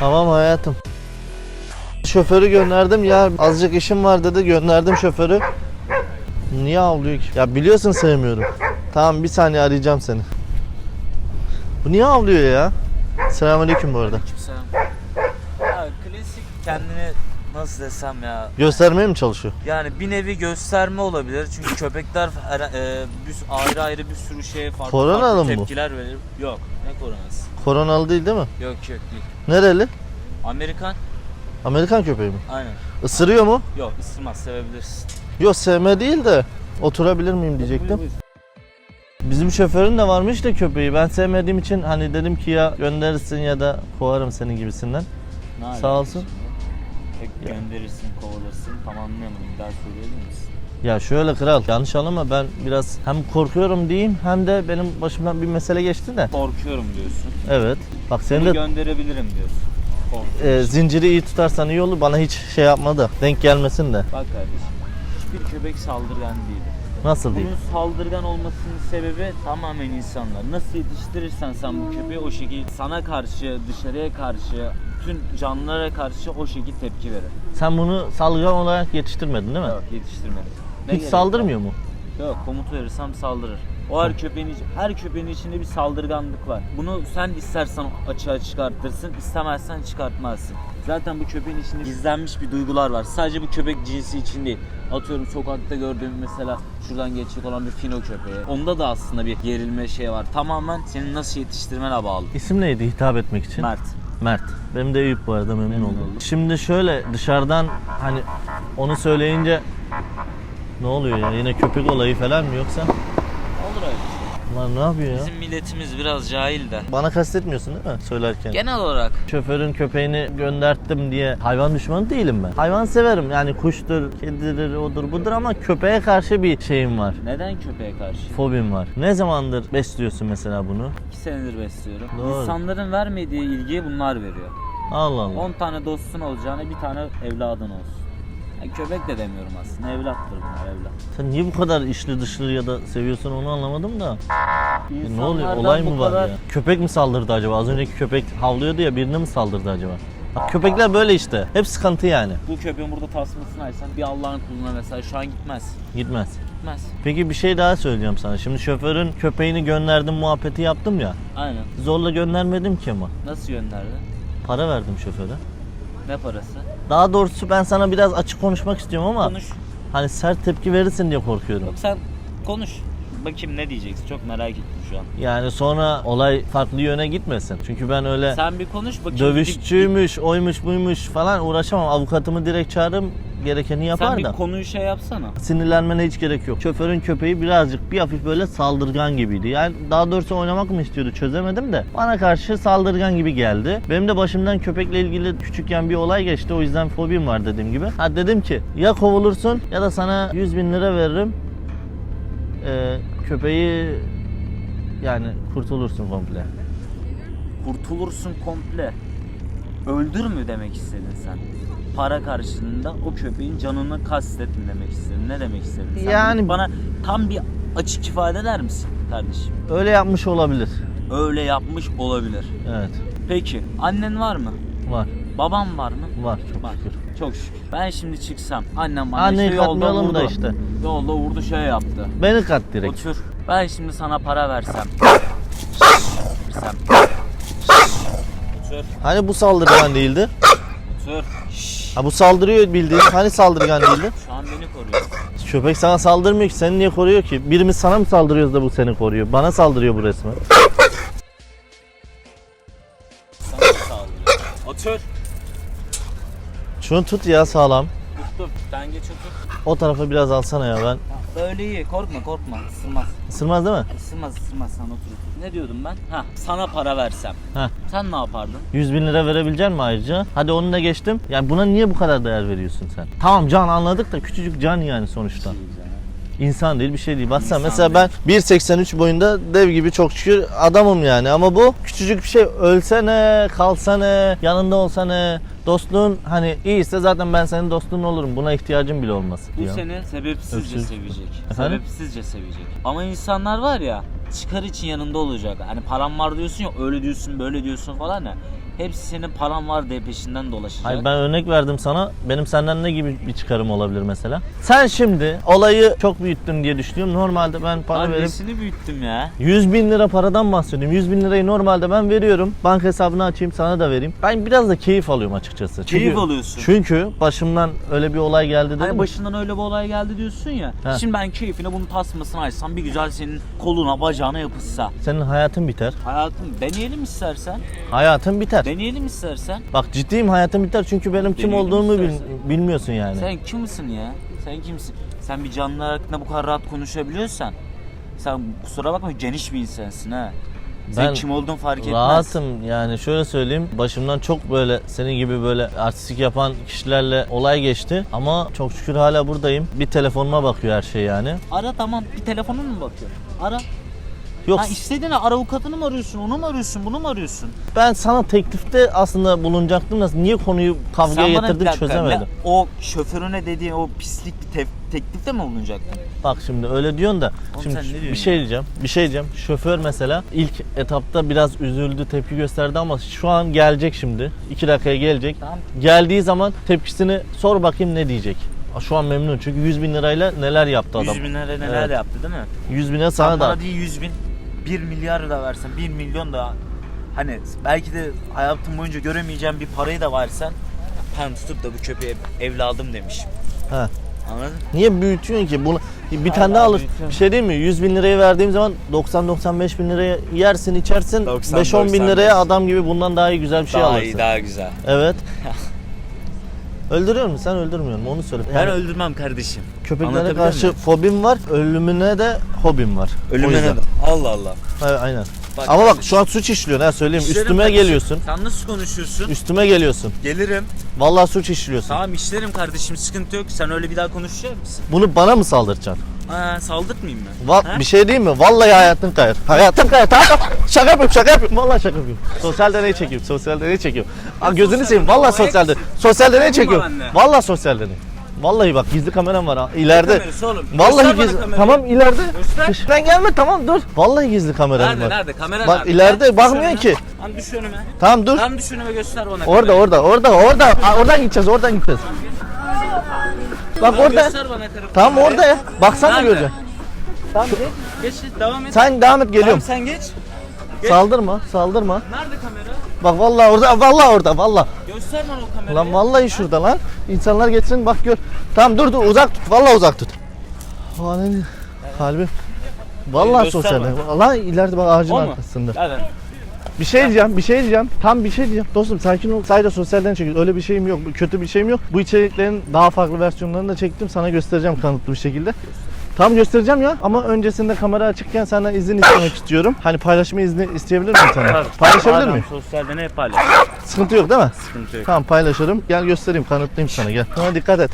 Tamam hayatım. Şoförü gönderdim ya azıcık işim var dedi gönderdim şoförü. Niye avlıyor ki? Ya biliyorsun sevmiyorum. Tamam bir saniye arayacağım seni. Bu niye avlıyor ya? Selamünaleyküm bu arada. Kimselam. Ya klasik kendini nasıl desem ya. Göstermeye mi çalışıyor? Yani bir nevi gösterme olabilir. Çünkü köpekler her, e, bir, ayrı ayrı bir sürü şeye farklı, Koronalı farklı mı bu? tepkiler verir. Yok. Ne koronası? Koronalı değil değil mi? Yok yok değil. Nereli? Amerikan? Amerikan köpeği mi? Aynen. Isırıyor mu? Yok ısırmaz sevebilirsin. Yok sevme değil de oturabilir miyim diyecektim. Bizim şoförün de varmış da köpeği. Ben sevmediğim için hani dedim ki ya gönderirsin ya da kovarım senin gibisinden. Sağ olsun. Hep gönderirsin, kovalırsın. Tam anlayamadım. Bir daha söyleyebilir misin? Ya şöyle kral yanlış anlama ben biraz hem korkuyorum diyeyim hem de benim başımdan bir mesele geçti de. Korkuyorum diyorsun. Evet. Bak Seni senin de gönderebilirim diyorsun. Korkuyorum. e, zinciri iyi tutarsan iyi olur. Bana hiç şey yapma da denk gelmesin de. Bak kardeşim. Hiçbir köpek saldırgan değil. Nasıl değil? Bunun saldırgan olmasının sebebi tamamen insanlar. Nasıl yetiştirirsen sen bu köpeği o şekilde sana karşı, dışarıya karşı, bütün canlılara karşı o şekilde tepki verir. Sen bunu saldırgan olarak yetiştirmedin değil mi? Yok yetiştirmedim. Ne Hiç gerek saldırmıyor mu? Yok komut verirsem saldırır. O her köpeğin her köpeğin içinde bir saldırganlık var. Bunu sen istersen açığa çıkartırsın, istemezsen çıkartmazsın. Zaten bu köpeğin içinde gizlenmiş bir duygular var. Sadece bu köpek cinsi için değil. Atıyorum sokakta gördüğüm mesela şuradan geçecek olan bir fino köpeği. Onda da aslında bir gerilme şey var. Tamamen senin nasıl yetiştirmene bağlı. İsim neydi hitap etmek için? Mert. Mert. Benim de Eyüp bu arada memnun, Memnun oldum. oldum. Şimdi şöyle dışarıdan hani onu söyleyince ne oluyor ya yine köpek olayı falan mı yoksa? Lan ne yapıyor ya? Bizim milletimiz biraz cahil de. Bana kastetmiyorsun değil mi söylerken? Genel olarak Şoförün köpeğini gönderttim diye hayvan düşmanı değilim ben. Hayvan severim yani kuştur, kedidir, odur budur ama köpeğe karşı bir şeyim var. neden köpeğe karşı? Fobim var. Ne zamandır besliyorsun mesela bunu? 2 senedir besliyorum. Doğru. İnsanların vermediği ilgiyi bunlar veriyor. Allah Allah. 10 tane dostun olacağına bir tane evladın olsun. Ya köpek de demiyorum aslında. Evlattır bunlar evlat. Sen niye bu kadar içli dışlı ya da seviyorsun onu anlamadım da. Ya ne oluyor? Olay mı var kadar- ya? Köpek mi saldırdı acaba? Az önceki köpek havlıyordu ya birine mi saldırdı acaba? Bak köpekler böyle işte. Hep sıkıntı yani. Bu köpeğin burada tasmasını açsan bir Allah'ın kuluna mesela şu an gitmez. Gitmez. Gitmez. Peki bir şey daha söyleyeceğim sana. Şimdi şoförün köpeğini gönderdim muhabbeti yaptım ya. Aynen. Zorla göndermedim ki ama. Nasıl gönderdin? Para verdim şoföre. Ne parası? Daha doğrusu ben sana biraz açık konuşmak istiyorum ama Konuş. hani sert tepki verirsin diye korkuyorum. Yok sen konuş. Bakayım ne diyeceksin. Çok merak ettim şu an. Yani sonra olay farklı yöne gitmesin. Çünkü ben öyle Sen bir konuş bakayım. dövüşçüymüş, oymuş buymuş falan uğraşamam. Avukatımı direkt çağırırım gerekeni Sen yapar bir da. konuyu şey yapsana. Sinirlenmene hiç gerek yok. Şoförün köpeği birazcık bir hafif böyle saldırgan gibiydi. Yani daha doğrusu oynamak mı istiyordu çözemedim de. Bana karşı saldırgan gibi geldi. Benim de başımdan köpekle ilgili küçükken bir olay geçti. O yüzden fobim var dediğim gibi. Ha dedim ki ya kovulursun ya da sana 100 bin lira veririm. Ee, köpeği yani kurtulursun komple. Kurtulursun komple. Öldür mü demek istedin sen? Para karşılığında o köpeğin canını kastet mi demek istedin? Ne demek istedin? Sen Yani- bana tam bir açık ifade eder misin kardeşim? Öyle yapmış olabilir. Öyle yapmış olabilir. Evet. Peki annen var mı? Var. Babam var mı? Var çok Var. şükür. Çok şükür. Ben şimdi çıksam annem bana Anneyi işte yolda katmayalım vurdu. da işte. Yolda vurdu şey yaptı. Beni kat direkt. Otur. Ben şimdi sana para versem. versem. Hani bu saldırgan değildi? Otur. Ha bu saldırıyor bildiğin. Hani saldırgan değildi? Şu an beni koruyor. Köpek sana saldırmıyor ki. Seni niye koruyor ki? Birimiz sana mı saldırıyoruz da bu seni koruyor? Bana saldırıyor bu resmen. Sana da sağlıyor. Otur. Şunu tut ya sağlam. Tuttum. Sen geç otur. O tarafa biraz alsana ya ben. Ha, Böyle iyi. Korkma korkma. Isırmaz. Isırmaz değil mi? Isırmaz ısırmaz. Sen otur. Ne diyordum ben? Ha, sana para versem. Ha. Sen ne yapardın? 100 bin lira verebilecek misin ayrıca? Hadi onu da geçtim. Yani buna niye bu kadar değer veriyorsun sen? Tamam can anladık da küçücük can yani sonuçta. İnsan değil bir şey değil. Baksana İnsan mesela ben 1.83 boyunda dev gibi çok şükür adamım yani. Ama bu küçücük bir şey ölse ne, kalsa ne, yanında olsa ne. Dostluğun hani iyiyse zaten ben senin dostluğun olurum. Buna ihtiyacım bile olmaz. Bu diyor. seni sebepsizce Öpsün. sevecek. Efendim? Sebepsizce sevecek. Ama insanlar var ya çıkar için yanında olacak. Hani param var diyorsun ya öyle diyorsun böyle diyorsun falan ya. Hepsi senin paran var diye peşinden dolaşacak. Hayır ben örnek verdim sana. Benim senden ne gibi bir çıkarım olabilir mesela? Sen şimdi olayı çok büyüttün diye düşünüyorum. Normalde ben para verip nesini büyüttüm ya. 100 bin lira paradan bahsediyorum. 100 bin lirayı normalde ben veriyorum. Banka hesabını açayım sana da vereyim. Ben biraz da keyif alıyorum açıkçası. Keyif Çünkü- alıyorsun. Çünkü başımdan öyle bir olay geldi dedim. Hani başından öyle bir olay geldi diyorsun ya. He. Şimdi ben keyfine bunun tasmasını açsam bir güzel senin koluna bacağına yapışsa. Senin hayatın biter. Hayatım deneyelim istersen. Hayatın biter. Deneyelim istersen. Bak ciddiyim hayatım biter çünkü benim kim Deneyelim olduğumu bil- istersen. bilmiyorsun yani. Sen kimsin ya? Sen kimsin? Sen bir canlı hakkında bu kadar rahat konuşabiliyorsan sen kusura bakma geniş bir insansın ha. Sen Ben kim olduğunu fark etmez. Rahatım yani şöyle söyleyeyim başımdan çok böyle senin gibi böyle artistik yapan kişilerle olay geçti ama çok şükür hala buradayım. Bir telefonuma bakıyor her şey yani. Ara tamam bir telefonun mu bakıyor? Ara. Yok Ha istediğine ara avukatını mı arıyorsun, onu mu arıyorsun, bunu mu arıyorsun? ben sana teklifte aslında bulunacaktım da niye konuyu kavgaya Sen bana bir getirdin dakika, çözemedim. ne- o şoförüne dediğin o pislik bir tef- teklifte mi bulunacaktın? Bak şimdi öyle diyorsun da Oğlum şimdi sen ne bir şey diyeceğim. Bir şey diyeceğim. Şoför mesela ilk etapta biraz üzüldü, tepki gösterdi ama şu an gelecek şimdi. 2 dakikaya gelecek. Tamam. Geldiği zaman tepkisini sor bakayım ne diyecek. Şu an memnun çünkü 100 bin lirayla neler yaptı adam. 100 bin lira neler Evet. yaptı değil mi? 100 bine Sen sana da. bana değil 100 bin, 1 milyar da versen, 1 milyon da hani belki de hayatım boyunca göremeyeceğim bir parayı da versen ben tutup da bu köpeğe evladım demişim. He. Anladın? Niye büyütüyorsun ki? Bunu bir tane daha alır. büyütüyorum. Bir şey değil mi? 100 bin liraya verdiğim zaman 90-95 bin liraya yersin içersin. 90, 5-10 bin 95. liraya adam gibi bundan daha iyi güzel bir şey daha alırsın. iyi, daha güzel. Evet. Öldürüyor musun? Sen öldürmüyorsun onu söyle. Ben Yani öldürmem kardeşim. köpeklere Anlatabiliyor karşı muyum? fobim var, ölümüne de hobim var. O Ölümüne yüzden. de. Allah Allah. Evet, aynen. Bak Ama bak şu an suç işliyorsun ha söyleyeyim. İşlerim Üstüme kardeşim. geliyorsun. Sen nasıl konuşuyorsun? Üstüme geliyorsun. Gelirim. Vallahi suç işliyorsun. Tamam işlerim kardeşim sıkıntı yok. Sen öyle bir daha konuşacak mısın? Bunu bana mı saldıracaksın? Ha, saldırtmayayım mı? Va- Ha? bir şey değil mi? Vallahi hayatın kayar. Hayatın kayar. Tamam. Şaka yapıyorum şaka yapıyorum. Vallahi şaka yapıyorum. Sosyal deney çekiyorum. Sosyal deney çekiyorum. Aa, gözünü sosyal seveyim. deney? Vallahi Manyak sosyal deney. mısın? Sosyal deney çekiyorum. bende. Vallahi sosyal deney. Vallahi bak gizli kameram var ha. İleride. kamerası oğlum? Vallahi Göster bana gizli. kamerayı. Tamam ileride. Göster. Peşimden gelme tamam dur. Vallahi gizli kameram Nerede var. nerede? Kamera Bak nerede? ileride Lan, düş bakmıyorsun önüme. ki. Lan düş önüme. Tamam dur. Lan düş önüme göster bana Orada kamerayı. orada orada orada. Aa, oradan gideceğiz oradan gideceğiz. Bak Lan orada. Göster bana kamerayı. Tamam orada ya. Baksana Nerede? göreceksin. Tamam geç. Geç devam et. Sen devam et geliyorum. Tamam sen geç. Geç. Saldırma saldırma. Nerede kamera? Bak vallahi orada vallahi orada vallahi. Göster bana o kamerayı. Lan vallahi şurada lan. İnsanlar geçsin bak gör. Tamam dur dur uzak tut. Vallahi uzak tut. Aa ne kalbim. Vallahi sosyal. Lan ileride bak ağacın O arkasında. Hadi. Bir şey diyeceğim, bir şey diyeceğim. Tam bir şey diyeceğim. Dostum sakin ol. Sadece sosyalden çekiyoruz. Öyle bir şeyim yok. Kötü bir şeyim yok. Bu içeriklerin daha farklı versiyonlarını da çektim. Sana göstereceğim kanıtlı bir şekilde. Tam göstereceğim ya ama öncesinde kamera açıkken senden izin istemek istiyorum. Hani paylaşma izni isteyebilir miyim sana? Paylaşabilir Madem miyim? Sosyalde ne paylaş? Sıkıntı yok değil mi? Sıkıntı yok. Tamam paylaşırım. Gel göstereyim kanıtlayayım sana gel. Sana dikkat et.